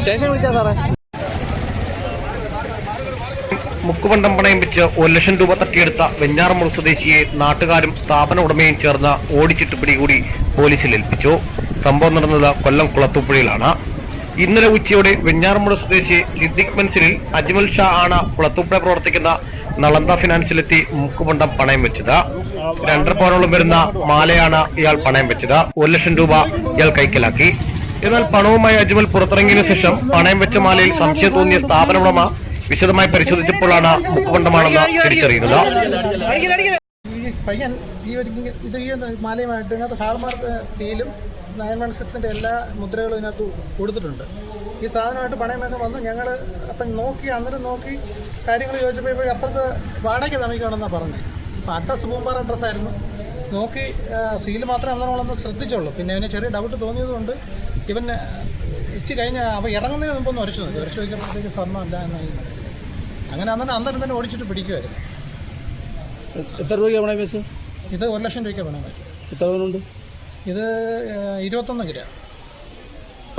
Station വിളിച്ചാ സാറേ. മുക്കുപണ്ടം പണയം വെച്ച് ഒരു ലക്ഷം രൂപ തട്ടിയെടുത്ത വെഞ്ഞാറമ്മൂൾ സ്വദേശിയെ നാട്ടുകാരും സ്ഥാപന ഉടമയും ചേർന്ന് ഓടിച്ചിട്ട് പിടികൂടി പോലീസിൽ ഏൽപ്പിച്ചു. സംഭവം നടന്നത് കൊല്ലം കുളത്തൂപ്പുഴയിലാണ്. ഇന്നലെ ഉച്ചയോടെ വെഞ്ഞാറമ്മൂട് സ്വദേശി സിദ്ദിഖ് മൻസിലിൽ അജ്മൽ ഷാ ആണ് കുളത്തൂപ്പുഴ പ്രവർത്തിക്കുന്ന നളന്ത ഫിനാൻസിലെത്തി മുക്കുപണ്ടം പണയം വെച്ചത് രണ്ടര പവനോളം വരുന്ന മാലയാണ് ഇയാൾ പണയം വെച്ചത് ഒരു ലക്ഷം രൂപ ഇയാൾ കൈക്കലാക്കി. എന്നാൽ പണവുമായി അജ്മൽ പുറത്തിറങ്ങിയതിനു ശേഷം പണയം വെച്ച മാലയിൽ സംശയം തോന്നിയ സ്ഥാപന ഉടമ വിശദമായി പരിശോധിച്ചപ്പോഴാണ് മുഖബണ്ഡമാണെന്ന് തിരിച്ചറിയുന്നത്. പയ്യൻ ഈ ഒരു ഇത് ഈ മാലയുമായിട്ട് ഇതിനകത്ത് ഹാൾമാർക്ക് സീലും നയൻ വൺ സിക്സിന്റെ എല്ലാ മുദ്രകളും ഇതിനകത്ത് കൊടുത്തിട്ടുണ്ട്. ഈ സാധനമായിട്ട് പണയമൊക്കെ വന്ന്. ഞങ്ങൾ അപ്പം നോക്കി അന്നേരം നോക്കി കാര്യങ്ങൾ ചോദിച്ചപ്പോൾ അപ്പുറത്ത് വാടകയ്ക്ക് നമിക്കണമെന്നാണ് പറഞ്ഞത് അപ്പം അഡ്രസ്സ് പൂമ്പാറ അഡ്രസ്സായിരുന്നു. നോക്കി സീൽ മാത്രമേ അന്നേരം നമ്മളൊന്ന് ശ്രദ്ധിച്ചുള്ളൂ. പിന്നെ അതിന് ചെറിയ ഡൗട്ട് തോന്നിയതുകൊണ്ട് ഇവൻ ഇച്ചി കഴിഞ്ഞ് അവ ഇറങ്ങുന്നതിന് മുമ്പ് ഒന്ന് ഉരച്ചു നോക്കി. ഉരച്ചു നോക്കിയപ്പോഴത്തേക്ക് സ്വർണമല്ല എന്നായി മനസ്സിലായി അങ്ങനെ അന്നേരം അന്നേരം തന്നെ ഓടിച്ചിട്ട് പിടിക്കുമായിരുന്നു എത്ര രൂപയ്ക്ക് പണയം പൈസ? ഇത് ഒരു ലക്ഷം രൂപയ്ക്ക് പണം പൈസ. എത്ര പവനുണ്ട്? ഇത് ഇരുപത്തൊന്ന് ഗ്രാമുണ്ട്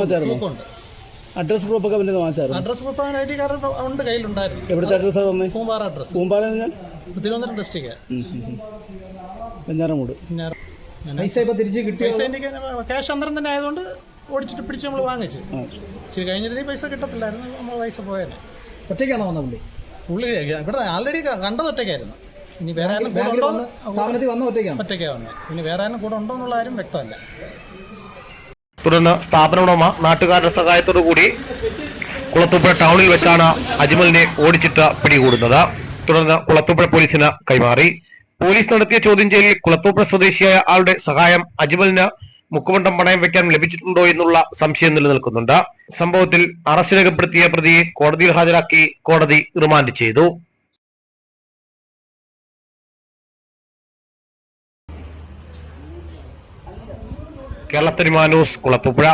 അഡ്രസ് തൂക്കമുണ്ട് അഡ്രസ് പ്രൂഫൊക്കെ പിന്നെ വാങ്ങിച്ചായിരുന്നു? Address proof I D card ഉണ്ട് കയ്യിലുണ്ടായിരുന്നു. എവിടുത്തെ അഡ്രസ് തന്നെ? പൂമ്പാറ അഡ്രസ് പൂമ്പാറ തിരുവനന്തപുരം ഡിസ്ട്രിക്റ്റ് വെഞ്ഞാറമൂട് പൈസ ഇപ്പം തിരിച്ച് കിട്ടി പൈസ എനിക്ക് ക്യാഷ് അന്നേരം തന്നെ ആയതുകൊണ്ട് ഓടിച്ചിട്ട് പിടിച്ച് നമ്മൾ വാങ്ങിച്ച്. ഇച്ചിരി കഴിഞ്ഞിട്ട് പൈസ കിട്ടത്തില്ലായിരുന്നു നമ്മൾ പൈസ പോയേനെ. ഒറ്റയ്ക്കാണോ വന്ന പുള്ളി? പുള്ളി ഇവിടെ ആൾറെഡി കണ്ടത് ഒറ്റയ്ക്കായിരുന്നു. ഇനി വേറെ ആരും കൂടെ ഉണ്ടോ? സ്ഥാപനത്തിൽ വന്ന ഒറ്റയ്ക്കാണ്? ഒറ്റയ്ക്കാണ് വന്നത് ഇനി വേറെ ആരും കൂടെ ഉണ്ടോ എന്നുള്ള കാര്യം വ്യക്തമല്ല. തുടർന്ന് സ്ഥാപന ഉടമ നാട്ടുകാരുടെ സഹായത്തോടു കൂടി കുളത്തൂപ്പുഴ ടൗണിൽ വെച്ചാണ് അജ്മലിനെ ഓടിച്ചിട്ട് പിടികൂടുന്നത്. തുടർന്ന് കുളത്തൂപ്പുഴ പോലീസിന് കൈമാറി. പോലീസ് നടത്തിയ ചോദ്യം ചെയ്യലിൽ കുളത്തൂപ്പുഴ സ്വദേശിയായ ആളുടെ സഹായം അജ്മലിന് മുക്കുവണ്ടം പണയം വെക്കാൻ ലഭിച്ചിട്ടുണ്ടോ എന്നുള്ള സംശയം നിലനിൽക്കുന്നുണ്ട്. സംഭവത്തിൽ അറസ്റ്റ് രേഖപ്പെടുത്തിയ പ്രതിയെ കോടതിയിൽ ഹാജരാക്കി കോടതി റിമാൻഡ് ചെയ്തു. കേരള ന്യൂസ് കുളത്തൂപ്പുഴ